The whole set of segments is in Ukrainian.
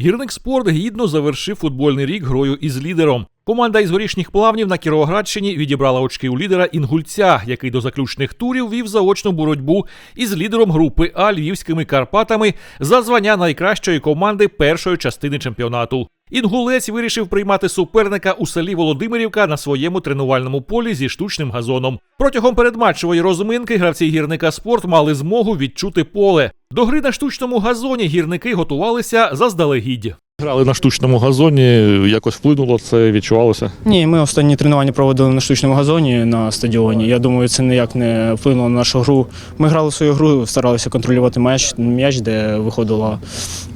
Гірник спорт гідно завершив футбольний рік грою із лідером. Команда із горішніх плавнів на Кіровоградщині відібрала очки у лідера Інгульця, який до заключних турів вів заочну боротьбу із лідером групи А львівськими Карпатами за звання найкращої команди першої частини чемпіонату. Інгулець вирішив приймати суперника у селі Володимирівка на своєму тренувальному полі зі штучним газоном. Протягом передматчевої розминки гравці гірника спорт мали змогу відчути поле. До гри на штучному газоні гірники готувалися заздалегідь. Грали на штучному газоні, якось вплинуло це, відчувалося. Ні, ми останні тренування проводили на штучному газоні на стадіоні. Я думаю, це ніяк не вплинуло на нашу гру. Ми грали свою гру, старалися контролювати м'яч, м'яч, де виходило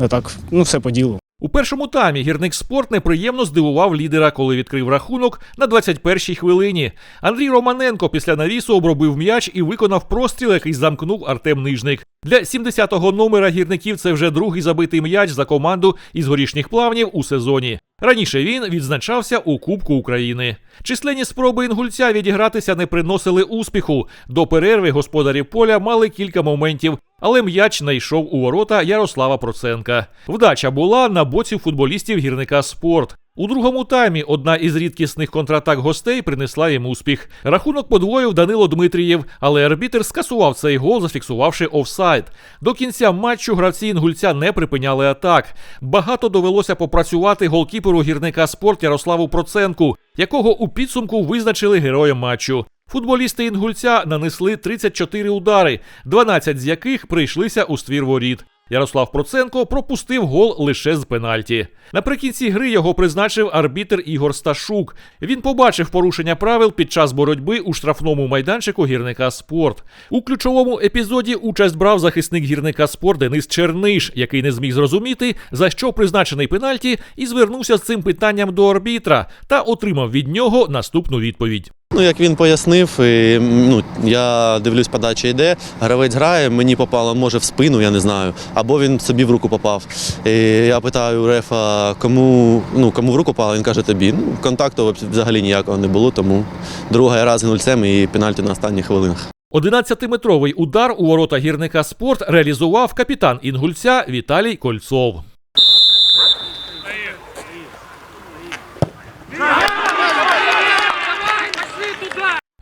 так, ну все по ділу. У першому таймі гірник спорт неприємно здивував лідера, коли відкрив рахунок на 21-й хвилині. Андрій Романенко після навісу обробив м'яч і виконав простріл, який замкнув Артем Нижник. Для 70-го номера гірників це вже другий забитий м'яч за команду із горішніх плавнів у сезоні. Раніше він відзначався у Кубку України. Численні спроби інгульця відігратися не приносили успіху. До перерви господарі поля мали кілька моментів, але м'яч не йшов у ворота Ярослава Проценка. Вдача була на боці футболістів гірника спорт. У другому таймі одна із рідкісних контратак гостей принесла їм успіх. Рахунок подвоїв Данило Дмитрієв, але арбітер скасував цей гол, зафіксувавши офсайд. До кінця матчу гравці інгульця не припиняли атак. Багато довелося попрацювати голкіперу гірника спорт Ярославу Проценку, якого у підсумку визначили героєм матчу. Футболісти інгульця нанесли 34 удари, 12 з яких прийшлися у ствір воріт. Ярослав Проценко пропустив гол лише з пенальті. Наприкінці гри його призначив арбітер Ігор Сташук. Він побачив порушення правил під час боротьби у штрафному майданчику гірника спорт. У ключовому епізоді участь брав захисник гірника спорт Денис Черниш, який не зміг зрозуміти, за що призначений пенальті, і звернувся з цим питанням до арбітра та отримав від нього наступну відповідь. Ну, як він пояснив, і, ну, я дивлюсь, подача йде, гравець грає, мені попало, може, в спину, я не знаю, або він собі в руку попав. І я питаю рефа, кому, ну, кому в руку попало, він каже тобі. Ну, контакту взагалі ніякого не було, тому другий раз гнульцем і пенальті на останніх хвилинах. 11-метровий удар у ворота гірника спорт реалізував капітан інгульця Віталій Кольцов.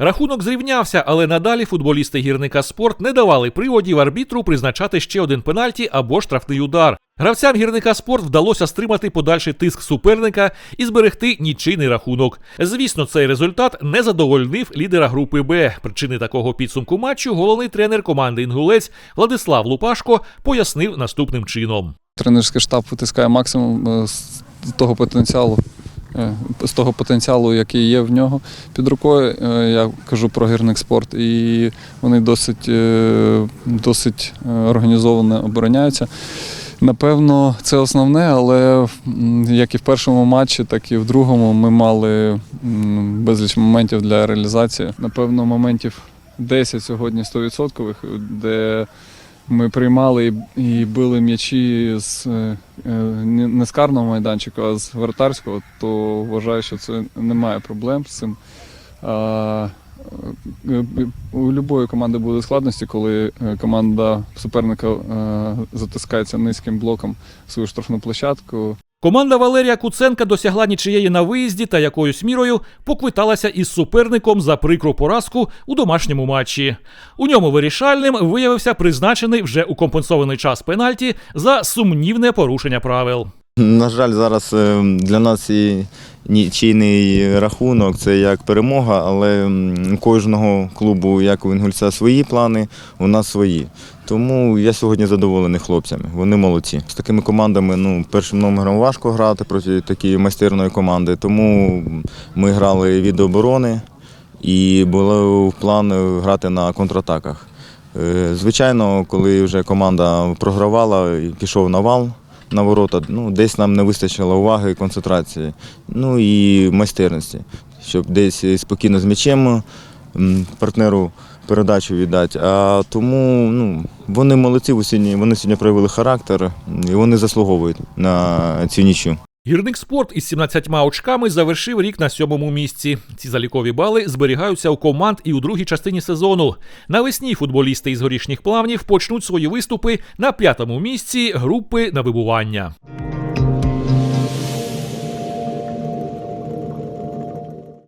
Рахунок зрівнявся, але надалі футболісти гірника спорт не давали приводів арбітру призначати ще один пенальті або штрафний удар. Гравцям гірника спорт вдалося стримати подальший тиск суперника і зберегти нічийний рахунок. Звісно, цей результат не задовольнив лідера групи Б. Причини такого підсумку матчу головний тренер команди Інгулець Владислав Лупашко пояснив наступним чином. Тренерський штаб витискає максимум е, з того потенціалу, з того потенціалу, який є в нього під рукою. Е, Я кажу про гірник спорт, і вони досить, е, досить е, організовано обороняються. Напевно, це основне, але як і в першому матчі, так і в другому ми мали безліч моментів для реалізації. Напевно, моментів 10 сьогодні 100%, де ми приймали і, били м'ячі з е, е, не з карного майданчика, а з вратарського, то вважаю, що це немає проблем з цим. Е, у будь-якої команди були складності, коли команда суперника затискається низьким блоком свою штрафну площадку. Команда Валерія Куценка досягла нічиєї на виїзді та якоюсь мірою поквиталася із суперником за прикру поразку у домашньому матчі. У ньому вирішальним виявився призначений вже у компенсований час пенальті за сумнівне порушення правил. На жаль, зараз е, для нас і нічийний рахунок це як перемога, але у кожного клубу, як у Інгульця, свої плани, у нас свої. Тому я сьогодні задоволений хлопцями. Вони молодці. З такими командами ну, першим номером важко грати проти такої майстерної команди. Тому ми грали від оборони і було план грати на контратаках. Е, Звичайно, коли вже команда програвала пішов навал на ворота, ну, десь нам не вистачило уваги концентрації, ну і майстерності, щоб десь спокійно з м'ячем партнеру передачу віддати. А тому ну, вони молодці, вони сьогодні, проявили характер і вони заслуговують на цю нічю. Гірник спорт із 17 очками завершив рік на сьомому місці. Ці залікові бали зберігаються у команд і у другій частині сезону. Навесні футболісти із горішніх плавнів почнуть свої виступи на п'ятому місці групи на вибування.